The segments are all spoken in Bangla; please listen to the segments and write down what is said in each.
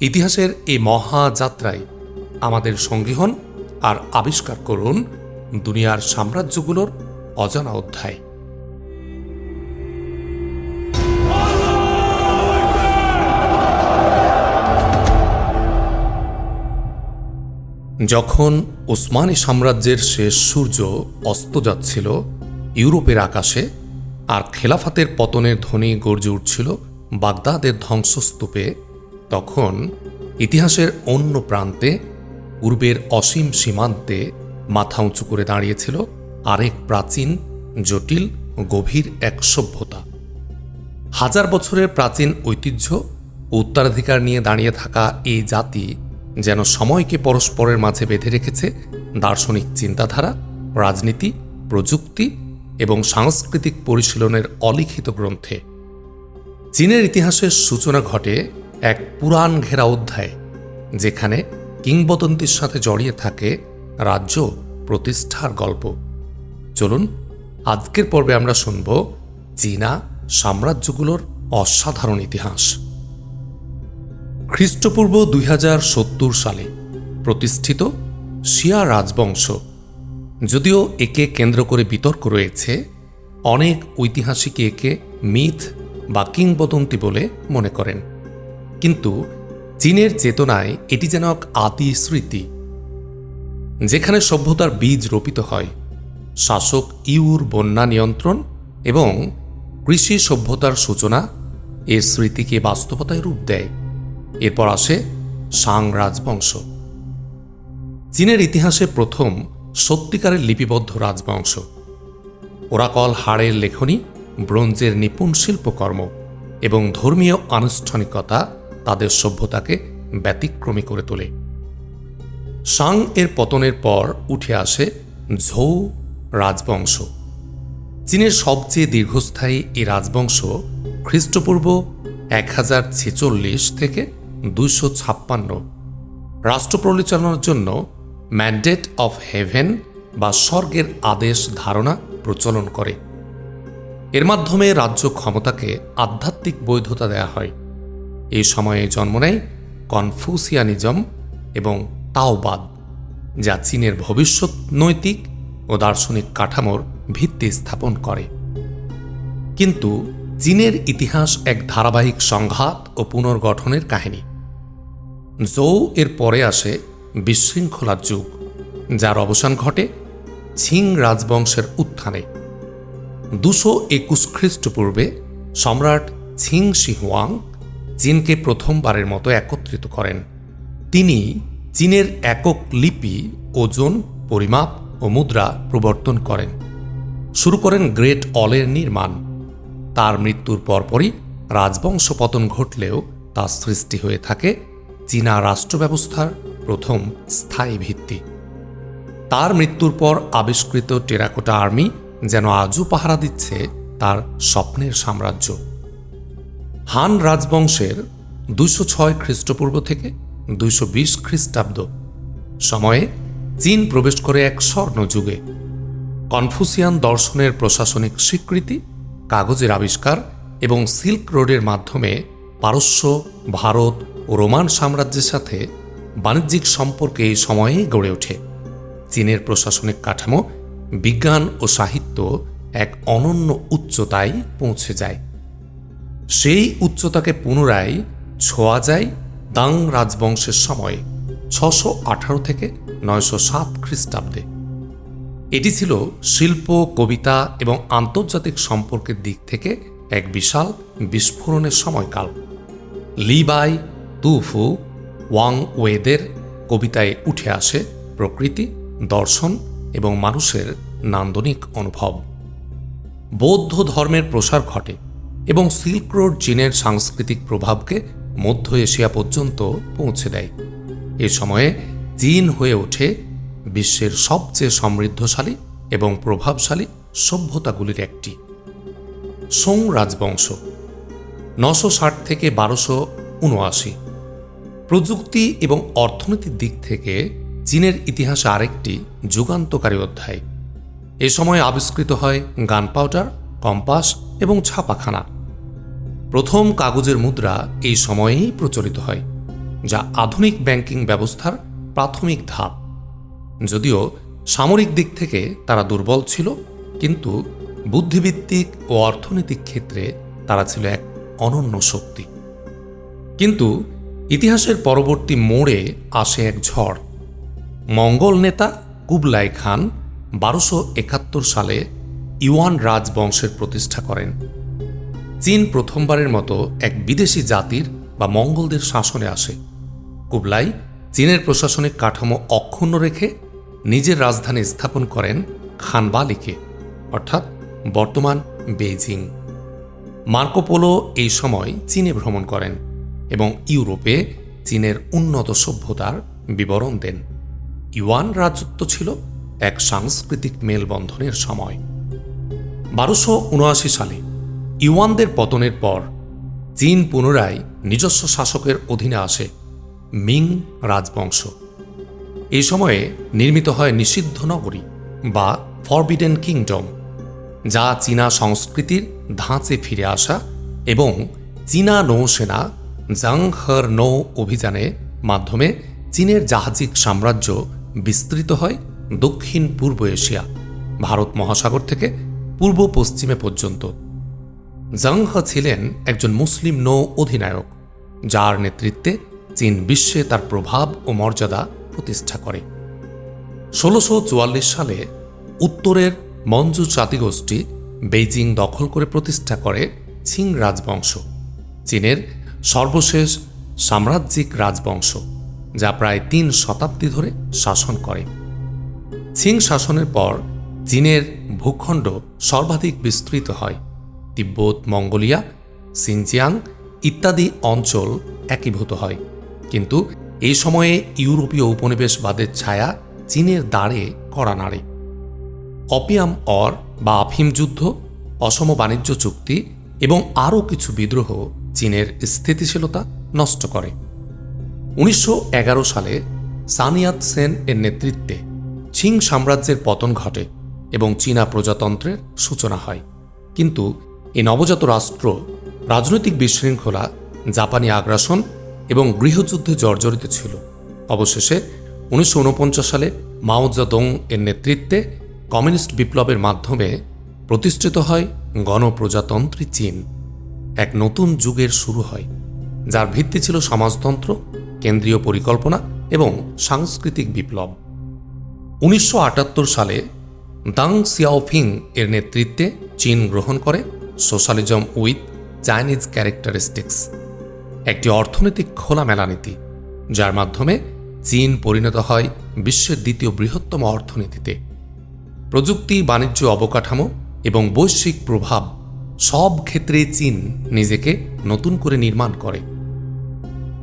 ইতিহাসের এই মহাযাত্রায় আমাদের সঙ্গী হন আর আবিষ্কার করুন দুনিয়ার সাম্রাজ্যগুলোর অজানা অধ্যায়। যখন ওসমানী সাম্রাজ্যের শেষ সূর্য অস্ত যাচ্ছিল, ইউরোপের আকাশে, আর খেলাফাতের পতনের ধ্বনি গর্জে উঠছিল, বাগদাদের ধ্বংসস্তূপে তখন ইতিহাসের অন্য প্রান্তে, পূর্বের অসীম সীমান্তে মাথা উঁচু করে দাঁড়িয়েছিল আরেক প্রাচীন, জটিল, গভীর এক সভ্যতা। হাজার বছরের প্রাচীন ঐতিহ্য উত্তরাধিকার নিয়ে দাঁড়িয়ে থাকা এই জাতি যেন সময়কে পরস্পরের মাঝে বেঁধে রেখেছে দার্শনিক চিন্তাধারা, রাজনীতি, প্রযুক্তি এবং সাংস্কৃতিক পরিশীলনের অলিখিত গ্রন্থে। চীনের ইতিহাসের সূচনা ঘটে এক পুরাণ ঘেরা অধ্যায়, যেখানে কিংবদন্তির সাথে জড়িয়ে থাকে রাজ্য প্রতিষ্ঠার গল্প। চলুন, আজকের পর্বে আমরা শুনব চীনা সাম্রাজ্যগুলোর অসাধারণ ইতিহাস। খ্রিস্টপূর্ব দুই হাজার সত্তর সালে প্রতিষ্ঠিত শিয়া রাজবংশ, যদিও একে কেন্দ্র করে বিতর্ক রয়েছে, অনেক ঐতিহাসিক একে মিথ বা কিংবদন্তি বলে মনে করেন। কিন্তু চীনের চেতনায় এটি যেন এক আদি স্মৃতি যেখানে সভ্যতার বীজ রোপিত হয়। শাসক ইউর বন্যা নিয়ন্ত্রণ এবং কৃষি সভ্যতার সূচনা এর স্মৃতিকে বাস্তবতায় রূপ দেয়। এরপর আসে সাং রাজবংশ। চীনের ইতিহাসে প্রথম সত্যিকারের লিপিবদ্ধ রাজবংশ। ওরাকল হাড়ের লেখনী ব্রোঞ্জের নিপুণ শিল্পকর্ম এবং ধর্মীয় আনুষ্ঠানিকতা তাদের সভ্যতাকে ব্যতিক্রমী করে তোলে। সাং এর পতনের পর উঠে আসে ঝৌ রাজবংশ। চীনের সবচেয়ে দীর্ঘস্থায়ী এই রাজবংশ খ্রিস্টপূর্ব এক হাজার ছেচল্লিশ থেকে দুইশো ছাপ্পান্ন। রাষ্ট্র পরিচালনার জন্য ম্যান্ডেট অফ হেভেন বা স্বর্গের আদেশ ধারণা প্রচলন করে। এর মাধ্যমে রাজ্য ক্ষমতাকে আধ্যাত্মিক বৈধতা দেয়া হয়। এই সময়ে জন্ম নেয় কনফুসিয়ানিজম এবং তাওবাদ, যা চীনের ভবিষ্যৎ নৈতিক ও দার্শনিক কাঠামোর ভিত্তি স্থাপন করে। কিন্তু চীনের ইতিহাস এক ধারাবাহিক সংঘাত ও পুনর্গঠনের কাহিনী। জৌ এর পরে আসে বিশৃঙ্খলার যুগ, যার অবসান ঘটে ছিং রাজবংশের উত্থানে। দুশো একুশ খ্রিস্টপূর্বে সম্রাট ছিং শিহুয়াং চীনকে প্রথমবারের মতো একত্রিত করেন। তিনি চীনের একক লিপি, ওজন, পরিমাপ ও মুদ্রা প্রবর্তন করেন। শুরু করেন গ্রেট অলের নির্মাণ। তার মৃত্যুর পরপরই রাজবংশ পতন ঘটলেও তা সৃষ্টি হয়ে থাকে চীনা রাষ্ট্র ব্যবস্থার প্রথম স্থায়ী ভিত্তি। তার মৃত্যুর পর আবিষ্কৃত টেরাকোটা আর্মি যেন আজও পাহারা দিচ্ছে তার স্বপ্নের সাম্রাজ্য। হান রাজবংশের দুইশো ছয় খ্রিস্টপূর্ব থেকে দুইশো বিশ খ্রিস্টাব্দ সময়ে চীন প্রবেশ করে এক স্বর্ণ যুগে কনফুসিয়ান দর্শনের প্রশাসনিক স্বীকৃতি, কাগজের আবিষ্কার এবং সিল্ক রোডের মাধ্যমে পারস্য, ভারত ও রোমান সাম্রাজ্যের সাথে বাণিজ্যিক সম্পর্কে এই সময়েই গড়ে ওঠে। চীনের প্রশাসনিক কাঠামো, বিজ্ঞান ও সাহিত্য এক অনন্য উচ্চতায় পৌঁছে যায়। সেই উচ্চতাকে পুনরায় ছোঁয়া যায় দাং রাজবংশের সময় ছশো আঠারো থেকে নয়শো সাত খ্রিস্টাব্দে। এটি ছিল শিল্প, কবিতা এবং আন্তর্জাতিক সম্পর্কের দিক থেকে এক বিশাল বিস্ফোরণের সময়কাল। লিবাই তুফু ওয়াং ওয়েদের কবিতায় উঠে আসে প্রকৃতি, দর্শন এবং মানুষের নান্দনিক অনুভব। বৌদ্ধ ধর্মের প্রসার ঘটে। এবং সিল্ক রোড চীনের সাংস্কৃতিক প্রভাবকে মধ্য এশিয়া পর্যন্ত পৌঁছে দেয়। এ সময়ে চীন হয়ে ওঠে বিশ্বের সবচেয়ে সমৃদ্ধশালী এবং প্রভাবশালী সভ্যতাগুলির একটি। সোং রাজবংশ, নশো ষাট থেকে বারোশো উনআশি প্রযুক্তি এবং অর্থনীতির দিক থেকে চীনের ইতিহাসে আরেকটি যুগান্তকারী অধ্যায়। এ সময় আবিষ্কৃত হয় গান পাউডার, কম্পাস এবং ছাপাখানা। প্রথম কাগজের মুদ্রা এই সময়েই প্রচলিত হয়, যা আধুনিক ব্যাংকিং ব্যবস্থার প্রাথমিক ধাপ। যদিও সামরিক দিক থেকে তারা দুর্বল ছিল, কিন্তু বুদ্ধিভিত্তিক ও অর্থনৈতিক ক্ষেত্রে তারা ছিল এক অনন্য শক্তি। কিন্তু ইতিহাসের পরবর্তী মোড়ে আসে এক ঝড়। মঙ্গল নেতা কুবলাই খান বারোশো একাত্তর সালে ইউয়ান রাজবংশের প্রতিষ্ঠা করেন। চীন প্রথমবারের মতো এক বিদেশি জাতির বা মঙ্গলদের শাসনে আসে। কুবলাই চীনের প্রশাসনিক কাঠামো অক্ষুণ্ণ রেখে নিজের রাজধানী স্থাপন করেন খানবালিকে অর্থাৎ বর্তমান বেইজিং। মার্কোপোলো এই সময় চীনে ভ্রমণ করেন এবং ইউরোপে চীনের উন্নত সভ্যতার বিবরণ দেন। ইউয়ান রাজত্ব ছিল এক সাংস্কৃতিক মেলবন্ধনের সময়। বারোশো উনআশি সালে ইউয়ানদের পতনের পর, চীন পুনরায় নিজস্ব শাসকের অধীনে আসে মিং রাজবংশ। এই সময়ে নির্মিত হয় নিষিদ্ধ নগরী বা ফরবিডেন কিংডম, যা চীনা সংস্কৃতির ধাঁচে ফিরে আসা এবং চীনা নৌসেনা জাংহর নৌ অভিযানে মাধ্যমে চীনের জাহাজিক সাম্রাজ্য বিস্তৃত হয় দক্ষিণ পূর্ব এশিয়া, ভারত মহাসাগর থেকে পূর্ব পশ্চিমে পর্যন্ত। জাংহ ছিলেন একজন মুসলিম নৌ অধিনায়ক, যার নেতৃত্বে চীন বিশ্বে তার প্রভাব ও মর্যাদা প্রতিষ্ঠা করে। ষোলোশো সালে উত্তরের মঞ্জু জাতিগোষ্ঠী বেইজিং দখল করে প্রতিষ্ঠা করে ছিং রাজবংশ, চীনের সর্বশেষ সাম্রাজ্যিক রাজবংশ, যা প্রায় তিন শতাব্দী ধরে শাসন করে। ছিং শাসনের পর চীনের ভূখণ্ড সর্বাধিক বিস্তৃত হয়। তিব্বত, মঙ্গোলিয়া, সিনজিয়াং ইত্যাদি অঞ্চল একীভূত হয়। কিন্তু এই সময়ে ইউরোপীয় উপনিবেশবাদের ছায়া চীনের দ্বারে কড়া নাড়ে। অপিয়াম অর বা আফিম যুদ্ধ, অসম বাণিজ্য চুক্তি এবং আরও কিছু বিদ্রোহ চীনের স্থিতিশীলতা নষ্ট করে। উনিশশো এগারো সালে সানিয়াত সেন এর নেতৃত্বে চিং সাম্রাজ্যের পতন ঘটে এবং চীনা প্রজাতন্ত্রের সূচনা হয়। কিন্তু এই নবজাত রাষ্ট্র রাজনৈতিক বিশৃঙ্খলা, জাপানি আগ্রাসন এবং গৃহযুদ্ধে জর্জরিত ছিল। অবশেষে উনিশশো ঊনপঞ্চাশ সালে মাও জাদং এর নেতৃত্বে কমিউনিস্ট বিপ্লবের মাধ্যমে প্রতিষ্ঠিত হয় গণপ্রজাতন্ত্রী চীন। এক নতুন যুগের শুরু হয়, যার ভিত্তি ছিল সমাজতন্ত্র, কেন্দ্রীয় পরিকল্পনা এবং সাংস্কৃতিক বিপ্লব। উনিশশো আটাত্তর সালে দাং সিয়াওফিং এর নেতৃত্বে চীন গ্রহণ করে সোশ্যালিজম উইথ চাইনিজ ক্যারেক্টারিস্টিক্স, একটি অর্থনৈতিক খোলামেলা নীতি, যার মাধ্যমে চীন পরিণত হয় বিশ্বের দ্বিতীয় বৃহত্তম অর্থনীতিতে। প্রযুক্তি, বাণিজ্য অবকাঠামো এবং বৈশ্বিক প্রভাব সব ক্ষেত্রে চীন নিজেকে নতুন করে নির্মাণ করে।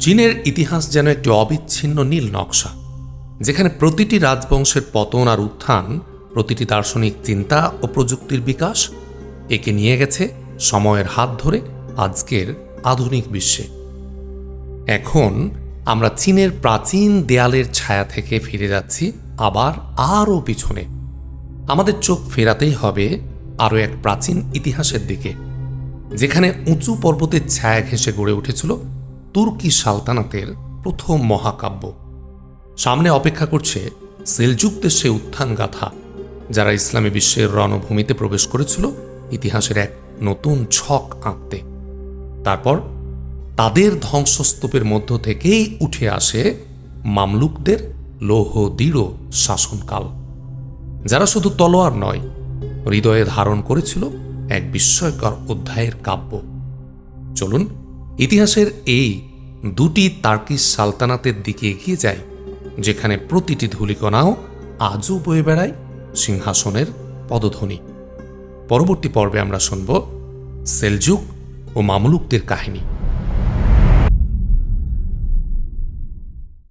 চীনের ইতিহাস যেন একটি অবিচ্ছিন্ন নীল নকশা, যেখানে প্রতিটি রাজবংশের পতন আর উত্থান, প্রতিটি দার্শনিক চিন্তা ও প্রযুক্তির বিকাশ একে নিয়ে গেছে সময়ের হাত ধরে আজকের আধুনিক বিশ্বে। এখন আমরা চীনের প্রাচীন দেয়ালের ছায়া থেকে ফিরে যাচ্ছি আবার আরও পিছনে। আমাদের চোখ ফেরাতেই হবে আরও এক প্রাচীন ইতিহাসের দিকে, যেখানে উঁচু পর্বতের ছায়া ঘেঁষে গড়ে উঠেছিল তুর্কি সালতানাতের প্রথম মহাকাব্য। সামনে অপেক্ষা করছে সেলযুক্তের সে উত্থান গাথা যারা ইসলামী বিশ্বের রণভূমিতে প্রবেশ করেছিল ইতিহাসের এক নতুন ছক আঁকতে। তারপর তাদের ধ্বংসস্তূপের মধ্য থেকেই উঠে আসে মামলুকদের লৌহ দৃঢ় শাসনকাল, যারা শুধু তলোয়ার নয়, হৃদয়ে ধারণ করেছিল এক বিস্ময়কর অধ্যায়ের কাব্য। চলুন, ইতিহাসের এই দুটি তার্কিস সালতানাতের দিকে এগিয়ে যায় যেখানে প্রতিটি ধূলিকণাও আজও বয়ে বেড়ায় সিংহাসনের পদধ্বনি। পরবর্তী পর্বে আমরা শুনব সেলজুক ও মামলুকদের কাহিনী।